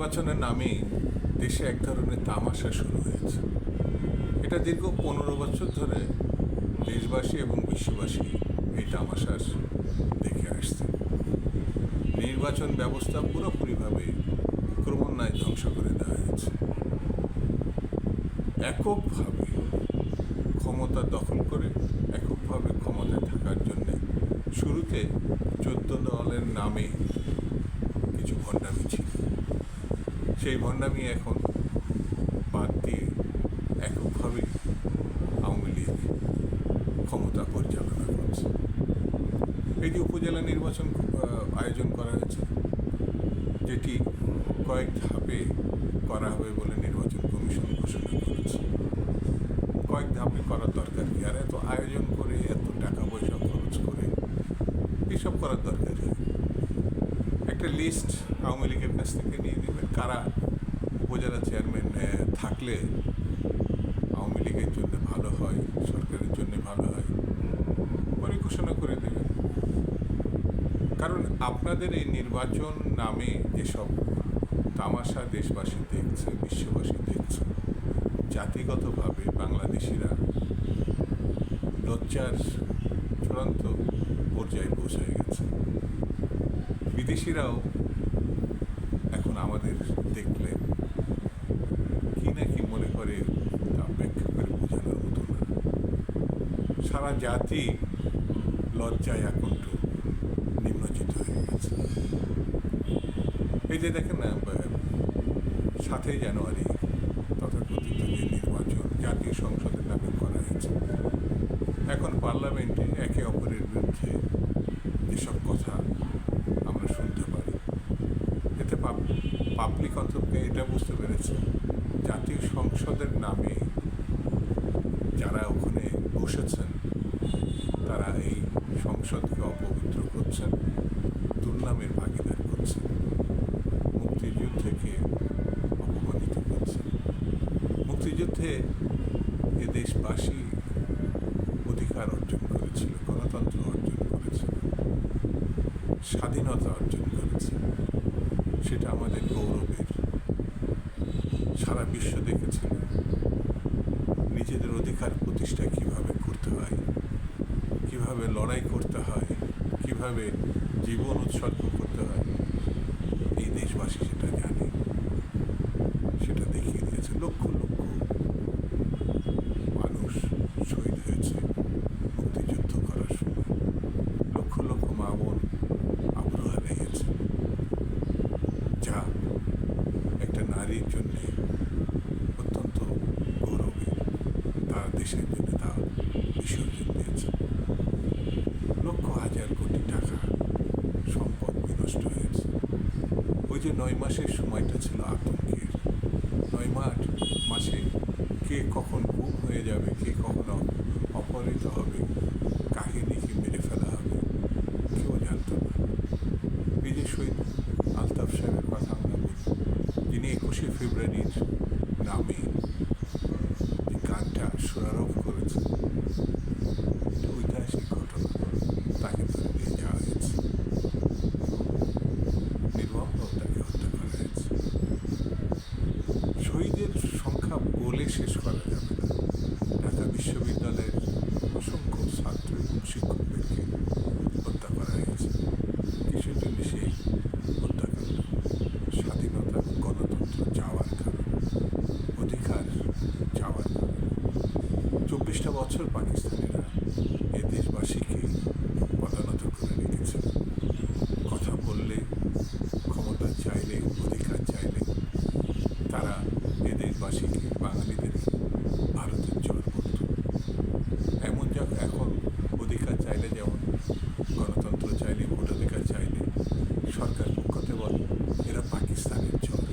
নির্বাচনের নামে দেশে এক ধরনের তামাশা শুরু হয়েছে। এটা দীর্ঘ পনেরো বছর ধরে দেশবাসী এবং বিশ্ববাসী এই তামাশার দেখে আসছে। নির্বাচন ব্যবস্থা পুরোপুরিভাবে ক্রমান্বয়ে ধ্বংস করে দেওয়া হয়েছে। এককভাবে ক্ষমতা দখল করে এককভাবে ক্ষমতায় থাকার জন্যে শুরুতে চোদ্দ দলের নামে কিছু ভণ্ডামি ছিল। সেই ভণ্ডামি এখন বাদ দিয়ে এককভাবে আওয়ামী লীগ ক্ষমতা পরিচালনা করছে। এই যে উপজেলা নির্বাচন আয়োজন করা হয়েছে। যেটি কয়েক ধাপে করা হবে বলে নির্বাচন কমিশন ঘোষণা করেছে। কয়েক ধাপে করার দরকার কি? আর এত আয়োজন করে, এত টাকা পয়সা খরচ করে এসব করার দরকার একটা লিস্ট আওয়ামী লীগের কাছ থেকে নিয়ে কারা উপজেলা চেয়ারম্যান থাকলে আওয়ামী লীগের জন্য ভালো হয়, সরকারের জন্য ভালো হয়। পরে ঘোষণা করে দেবেন। কারণ আপনাদের এই নির্বাচন নামে যেসব তামাশা দেশবাসী দেখছে, বিশ্ববাসী দেখছে, জাতিগতভাবে বাংলাদেশিরা লজ্জার চূড়ান্ত পর্যায়ে পৌঁছে গেছে। বিদেশিরাও এখন আমাদের দেখলে কি না কি মনে করে তা ব্যাখ্যা করে বোঝানোর মতো না। সারা জাতি লজ্জায় আকণ্ঠ নিম্নচিত হয়ে গেছে। এই যে দেখেন না সাতই জানুয়ারি তথাকথিত যে নির্বাচন, জাতীয় সংসদের নামে করা হয়েছে এখন পার্লামেন্টে একে অপরের বিরুদ্ধে যেসব কথা আমরা শুনতে পারি এতে পাবলিক অন্তত এটা বুঝতে পেরেছে। জাতীয় সংসদের নামে যারা ওখানে বসেছেন, তারা এই সংসদকে অপবিত্র করছেন, দুর্নামের ভাগিদার করছেন, মুক্তিযুদ্ধকে অপমানিত করছেন। মুক্তিযুদ্ধে এ দেশবাসী অধিকার অর্জন করেছিল, গণতন্ত্র অর্জন করেছিল, স্বাধীনতা অর্জন করেছে সেটা আমাদের গৌরবের। সারা বিশ্ব দেখেছিল নিজেদের অধিকার প্রতিষ্ঠা কীভাবে করতে হয়, কীভাবে লড়াই করতে হয়, কীভাবে জীবন উৎসর্গ করতে হয়, এই দেশবাসী সেটা জানে, সেটা দেখিয়ে দিয়েছে লক্ষ লক্ষ মানুষ শহীদ হয়েছে মুক্তিযুদ্ধ করার সময় লক্ষ লক্ষ মা বোন আগ্রহ লেগেছে যা একটা নারীর জন্য অত্যন্ত গৌরবের তার দেশের জন্য তা বিসর্জন দিয়েছে। লক্ষ হাজার কোটি টাকা সম্পদ বিনষ্ট হয়েছে। ওই যে নয় মাসের সময়টা ছিল আতঙ্কের। নয় মাস মাসে কে কখন গুম হয়ে যাবে, কে কখন অপহৃত হবে কাকে নিকে মেরে ফেলা হবে কেউ জানতো না এই যে শহীদ আলতাফ সাহেবের কথা আমরা বলি যিনি একুশে ফেব্রুয়ারির নামে যে গানটা সুরারোপ করেছেন এটা ঐতিহাসিক ঘটনা তাকে ধরে নিয়ে যাওয়া হয়েছে নির্মমভাবে তাকে হত্যা করা হয়েছে শহীদের সংখ্যা বলে শেষ করা যাবে না। ঢাকা বিশ্ববিদ্যালয়ের অসংখ্য ছাত্র এবং শিক্ষকদেরকে হত্যা করা হয়েছে। কিসের জন্য হত্যাকাণ্ড স্বাধীনতা গণতন্ত্র যাওয়ার কারণে, অধিকার যাওয়ার কারণে। চব্বিশটা বছর পাকিস্তানিরা এই দেশবাসীকে পদানত করে রেখেছে কথা বললে ক্ষমতা চাইলে অধিকার চাইলে তারা এ দেশবাসীকে বাঙালিদেরকে ভারতের জল করত এমন যা এখন অধিকার চাইলে যেমন গণতন্ত্র চাইলে ভোটাধিকার চাইলে সরকার পক্ষতে বলে এরা পাকিস্তানের জল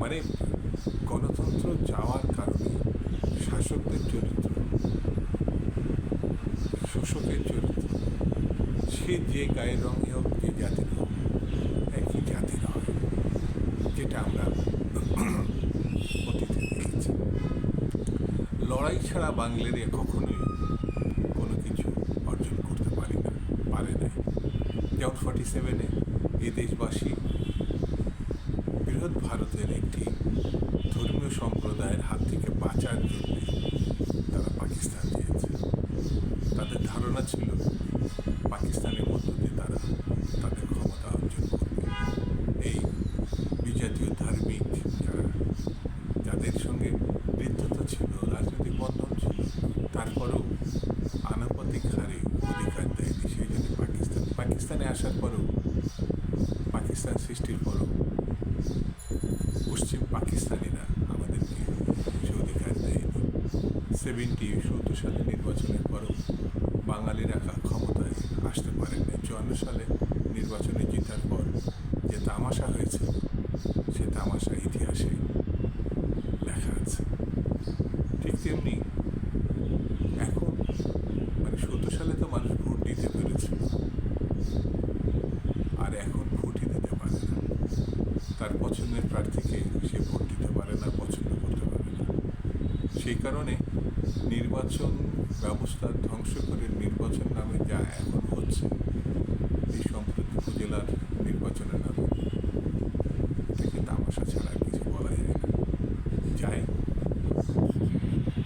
মানে গণতন্ত্র যাওয়ার কারণে শাসকদের চরিত্র, শোষকের চরিত্র, সে যে গায়ের রঙই হোক, যে জাতির হোক, একই জাতির হয়, যেটা আমরা অতীতে দেখেছি। লড়াই ছাড়া বাংলাদেশ কখনোই কোনো কিছু অর্জন করতে পারি না, পারে নাই। যেমন ফর্টি সেভেনে এ দেশবাসী বৃহৎ ভারতের একটি ধর্মীয় সম্প্রদায়ের হাত থেকে বাঁচার জন্য তারা পাকিস্তান দিয়েছে। তাদের ধারণা ছিল পাকিস্তানের মধ্য দিয়ে তারা তাদের ক্ষমতা অর্জন করবে। এই বিজাতীয় ধার্মিক যারা, যাদের সঙ্গে বৃদ্ধতা ছিল, রাজনৈতিক বন্ধন ছিল, তারপরেও আনুপাতিক হারে অধিকার দেয়নি, সেই জন্য পাকিস্তান, পাকিস্তানে আসার পরেও, পাকিস্তান সৃষ্টির পরও পশ্চিম পাকিস্তানিরা আমাদেরকে সে অধিকার দেয়নি সেভেন্টি সত্তর সালে নির্বাচনের পরও বাঙালিরা ক্ষমতায় আসতে পারেন না চুয়ান্ন সালে নির্বাচনে জেতার পর যে তামাশা হয়েছে, সে তামাশা ইতিহাসে লেখা আছে। ঠিক তেমনি এখন মানে সত্তর সালে তো মানুষ ভোট দিতে পেরেছিল আর এখন ভোটই দিতে পারে না। তার পছন্দের প্রার্থীকে সে ভোট দিতে পারে না, পছন্দ করতে সেই কারণে নির্বাচন ব্যবস্থা ধ্বংস করে নির্বাচন